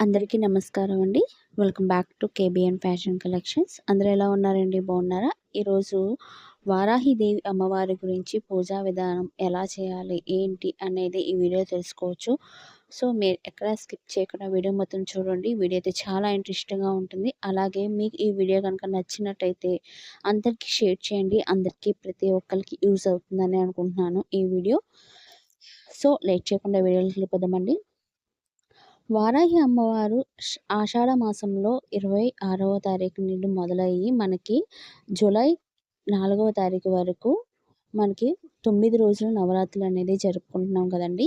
అందరికీ నమస్కారం అండి. Welcome back to KBN fashion collections అందరూ ఎలా ఉన్నారండి? బాగున్నారా? ఈరోజు వారాహిదేవి అమ్మవారి గురించి పూజా విధానం ఎలా చేయాలి? ఏంటి? అనేది ఈ వీడియో తెలుసుకోవచ్చు. సో మీరు ఎక్కడ స్కిప్ చేయకుండా వీడియో మొత్తం చూడండి. వీడియో అయితే చాలా ఇంట్రెస్టింగ్గా ఉంటుంది. అలాగే మీకు ఈ వీడియో కనుక నచ్చినట్టయితే అందరికీ షేర్ చేయండి. అందరికీ ప్రతి ఒక్కరికి యూజ్ అవుతుందని అనుకుంటున్నాను ఈ వీడియో. సో లేట్ చేయకుండా వీడియోకి వెళ్ళిపోదామండి. వారాహి అమ్మవారు ఆషాఢ మాసంలో ఇరవై ఆరవ తారీఖు నుండి మొదలయ్యి మనకి జూలై నాలుగవ తారీఖు వరకు మనకి తొమ్మిది రోజులు నవరాత్రులు అనేది జరుపుకుంటున్నాం కదండి.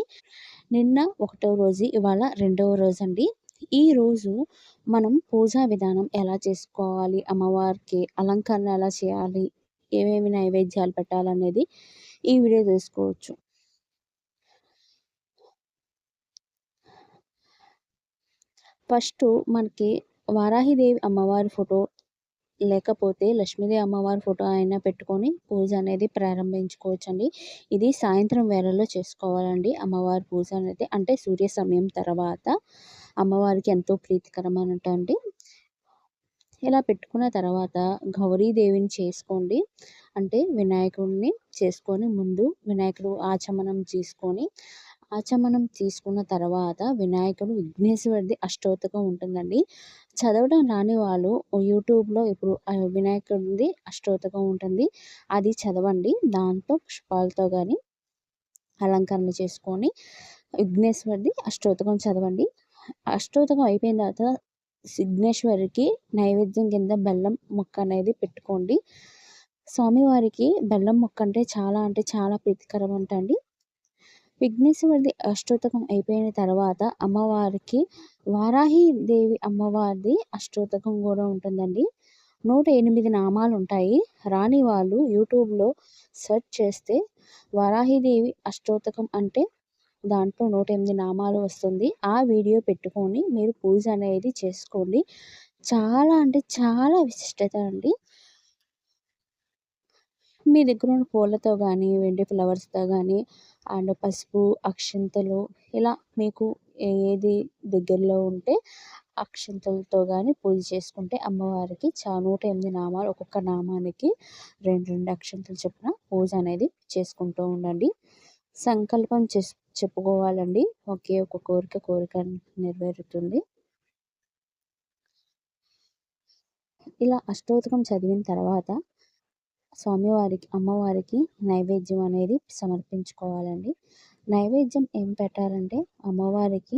నిన్న ఒకటో రోజు ఇవాళ రెండవ రోజు అండి ఈ రోజు మనం పూజా విధానం ఎలా చేసుకోవాలి అమ్మవారికి అలంకరణ ఎలా చేయాలి ఏమేమి నైవేద్యాలు పెట్టాలనేది ఈ వీడియో తెలుసుకోవచ్చు ఫస్ట్ మనకి వారాహిదేవి అమ్మవారి ఫోటో లేకపోతే లక్ష్మీదేవి అమ్మవారి ఫోటో అయినా పెట్టుకొని పూజ అనేది ప్రారంభించుకోవచ్చండి. ఇది సాయంత్రం వేళలో చేసుకోవాలండి. అమ్మవారి పూజ అనేది అంటే సూర్య సమయం తర్వాత అమ్మవారికి ఎంతో ప్రీతికరమైనటువంటి ఇలా పెట్టుకున్న తర్వాత గౌరీదేవిని చేసుకోండి. అంటే వినాయకుడిని చేసుకొని ముందు వినాయకుడు ఆచమనం చేసుకొని ఆచమనం తీసుకున్న తర్వాత వినాయకుడు విఘ్నేశ్వరుడి అష్టోత్తకం ఉంటుందండి. చదవడం రాని వాళ్ళు యూట్యూబ్లో ఇప్పుడు వినాయకుడిది అష్టోత్తకం ఉంటుంది. అది చదవండి. దాంతో పుష్పాలతో కానీ అలంకరణ చేసుకొని విఘ్నేశ్వరుడి అష్టోత్తకం చదవండి. అష్టోత్తకం అయిపోయిన తర్వాత విఘ్నేశ్వరికి నైవేద్యం కింద బెల్లం ముక్క అనేది పెట్టుకోండి. స్వామివారికి బెల్లం ముక్క అంటే చాలా అంటే చాలా ప్రీతికరం అంటండి. విఘ్నేశ్వరుడి అష్టోత్తకం అయిపోయిన తర్వాత అమ్మవారికి వారాహి దేవి అమ్మవారిది అష్టోత్తకం కూడా ఉంటుందండి. నూట ఎనిమిది నామాలు ఉంటాయి. రాని వాళ్ళు యూట్యూబ్లో సెర్చ్ చేస్తే వారాహిదేవి అష్టోత్తకం అంటే దాంట్లో నూట ఎనిమిది నామాలు వస్తుంది. ఆ వీడియో పెట్టుకొని మీరు పూజ అనేది చేసుకోండి. చాలా అంటే చాలా విశిష్టత అండి. మీ దగ్గర ఉన్న పూలతో కానీ వెండి ఫ్లవర్స్తో కానీ అండ్ పసుపు అక్షింతలు ఇలా మీకు ఏది దగ్గరలో ఉంటే అక్షంతలతో కానీ పూజ చేసుకుంటే అమ్మవారికి చా నూట ఎనిమిది నామాలు ఒక్కొక్క నామానికి రెండు రెండు అక్షంతలు చొప్పున పూజ అనేది చేసుకుంటూ ఉండండి. సంకల్పం చేసు చెప్పుకోవాలండి. ఒకే ఒక కోరిక కోరిక నెరవేరుతుంది. ఇలా అష్టోత్తకం చదివిన తర్వాత స్వామివారికి అమ్మవారికి నైవేద్యం అనేది సమర్పించుకోవాలండి. నైవేద్యం ఏం పెట్టాలంటే అమ్మవారికి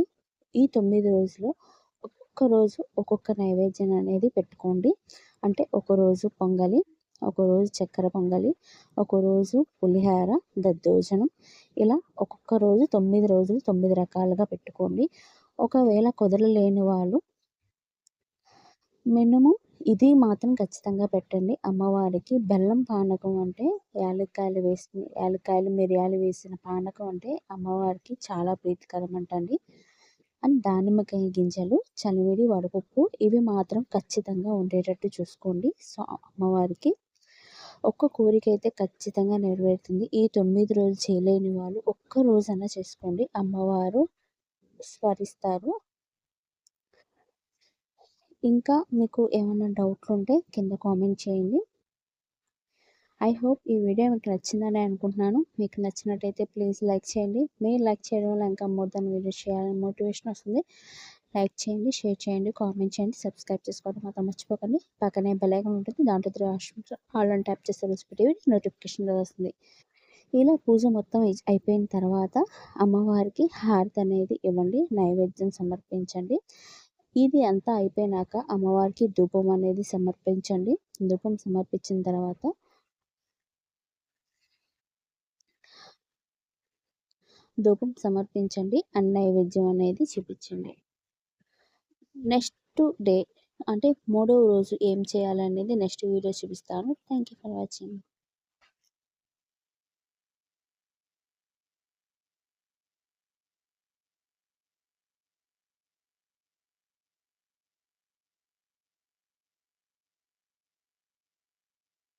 ఈ తొమ్మిది రోజులు ఒక్కొక్క రోజు ఒక్కొక్క నైవేద్యం అనేది పెట్టుకోండి. అంటే ఒకరోజు పొంగలి ఒకరోజు చక్కెర పొంగలి ఒకరోజు పులిహార దద్దోజనం. ఇలా ఒక్కొక్క రోజు తొమ్మిది రోజులు తొమ్మిది రకాలుగా పెట్టుకోండి. ఒకవేళ కుదరలేని వాళ్ళు మినిమం ఇది మాత్రం ఖచ్చితంగా పెట్టండి. అమ్మవారికి బెల్లం పానకం అంటే యాలక్కాయలు వేసి యాలక్కాయలు మిరియాలు వేసిన పానకం అంటే అమ్మవారికి చాలా ప్రీతికరం అంటండి. అండ్ దానిమ్మకాయ గింజలు చలివిడి వడపప్పు ఇవి మాత్రం ఖచ్చితంగా ఉండేటట్టు చూసుకోండి. సో అమ్మవారికి ఒక్క కోరిక అయితే ఖచ్చితంగా నెరవేరుతుంది. ఈ తొమ్మిది రోజులు చేయలేని వాళ్ళు ఒక్క రోజైనా చేసుకోండి. అమ్మవారు స్మరిస్తారు. ఇంకా మీకు ఏమైనా డౌట్లు ఉంటే కింద కామెంట్ చేయండి. ఐ హోప్ ఈ వీడియో మీకు నచ్చిందని అనుకుంటున్నాను. మీకు నచ్చినట్టయితే ప్లీజ్ లైక్ చేయండి. మీరు లైక్ చేయడం వల్ల ఇంకా మోర్ దాన్ వీడియో చేయాలని మోటివేషన్ వస్తుంది. లైక్ చేయండి షేర్ చేయండి కామెంట్ చేయండి సబ్స్క్రైబ్ చేసుకోవడం మాత్రం మర్చిపోకండి. పక్కనే బెలైకన్ ఉంటుంది. దాంట్లో త్రీ ఆప్షన్స్ ఆల్ అని ట్యాప్ చేస్తే రెసిపీ నోటిఫికేషన్ వస్తుంది. ఇలా పూజ మొత్తం అయిపోయిన తర్వాత అమ్మవారికి హారతి అనేది ఇవ్వండి. నైవేద్యం సమర్పించండి. ఇది అంతా అయిపోయినాక అమ్మవారికి ధూపం అనేది సమర్పించండి. ధూపం సమర్పించిన తర్వాత ధూపం సమర్పించండి. అన్న నైవేద్యం అనేది చూపించండి. నెక్స్ట్ డే అంటే మూడవ రోజు ఏం చేయాలనేది నెక్స్ట్ వీడియో చూపిస్తాను. Thank you for watching